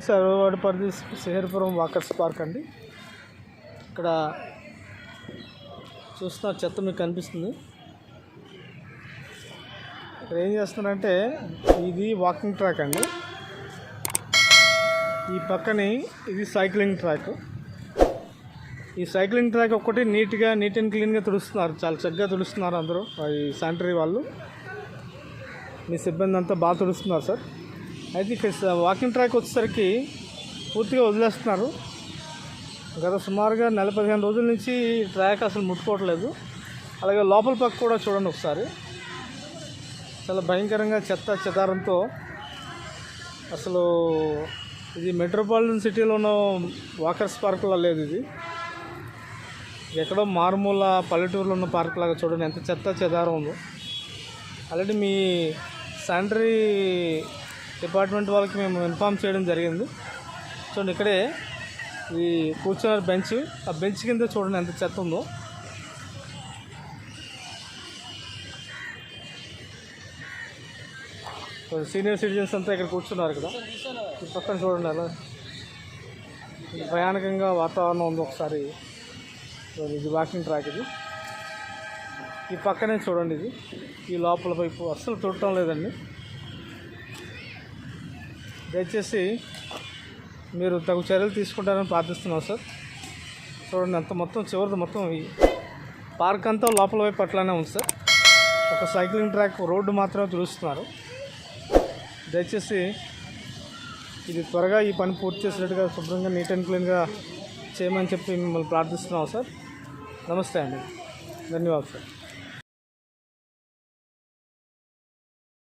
సర్వవాడపల్లి శేఖరపురం walkers park అండి. ఇక్కడ చూస్తున్న చెత్త మీకు కనిపిస్తుంది. ఇక్కడ ఏం చేస్తున్నారంటే ఇది వాకింగ్ ట్రాక్ అండి. ఈ పక్కని ఇది సైక్లింగ్ ట్రాక్. ఈ సైక్లింగ్ ట్రాక్ ఒక్కటి నీట్గా నీట్ అండ్ క్లీన్గా తుడుస్తున్నారు. చాలా చక్కగా తుడుస్తున్నారు అందరూ ఈ శానిటరీ వాళ్ళు. మీ సిబ్బంది అంతా బాగా తుడుస్తున్నారు సార్. అయితే ఇక్కడ వాకింగ్ ట్రాక్ వచ్చేసరికి పూర్తిగా వదిలేస్తున్నారు. గత సుమారుగా నెల పదిహేను రోజుల నుంచి ట్రాక్ అసలు ముట్టుకోవట్లేదు. అలాగే లోపల పక్క కూడా చూడండి ఒకసారి. చాలా భయంకరంగా చెత్త చెదారంతో అసలు ఇది మెట్రోపాలిటన్ సిటీలో ఉన్న వాకర్స్ పార్కులో లేదు ఇది. ఎక్కడో మారుమూల పల్లెటూరులో ఉన్న పార్క్ లాగా చూడండి ఎంత చెత్త చెదారం ఉందో. ఆల్రెడీ మీ శానిటరీ డిపార్ట్మెంట్ వాళ్ళకి మేము ఇన్ఫామ్ చేయడం జరిగింది. చూడండి ఇక్కడే ఈ కూర్చున్న బెంచ్. ఆ బెంచ్ కింద చూడండి ఎంత చెత్త ఉందో. సీనియర్ సిటిజన్స్ అంతా ఇక్కడ కూర్చున్నారు ఇక్కడ. ఈ పక్కన చూడండి అలా. భయానకంగా వాతావరణం ఉంది ఒకసారి. ఇది వాకింగ్ ట్రాక్ ఇది. ఈ పక్కనే చూడండి ఇది. ఈ లోపల వైపు అస్సలు చూడటం లేదండి. దయచేసి మీరు తగు చర్యలు తీసుకుంటారని ప్రార్థిస్తున్నాం సార్. చూడండి అంత మొత్తం చివరిది మొత్తం ఈ పార్క్ అంతా లోపల వైపు అట్లానే ఉంది సార్. ఒక సైక్లింగ్ ట్రాక్ రోడ్డు మాత్రమే తుడుస్తున్నారు దయచేసి ఇది త్వరగా ఈ పని పూర్తి చేసినట్టుగా శుభ్రంగా నీట్ అండ్ క్లీన్గా చేయమని చెప్పి మిమ్మల్ని ప్రార్థిస్తున్నాం సార్. నమస్తే అండి. ధన్యవాదాలు సార్.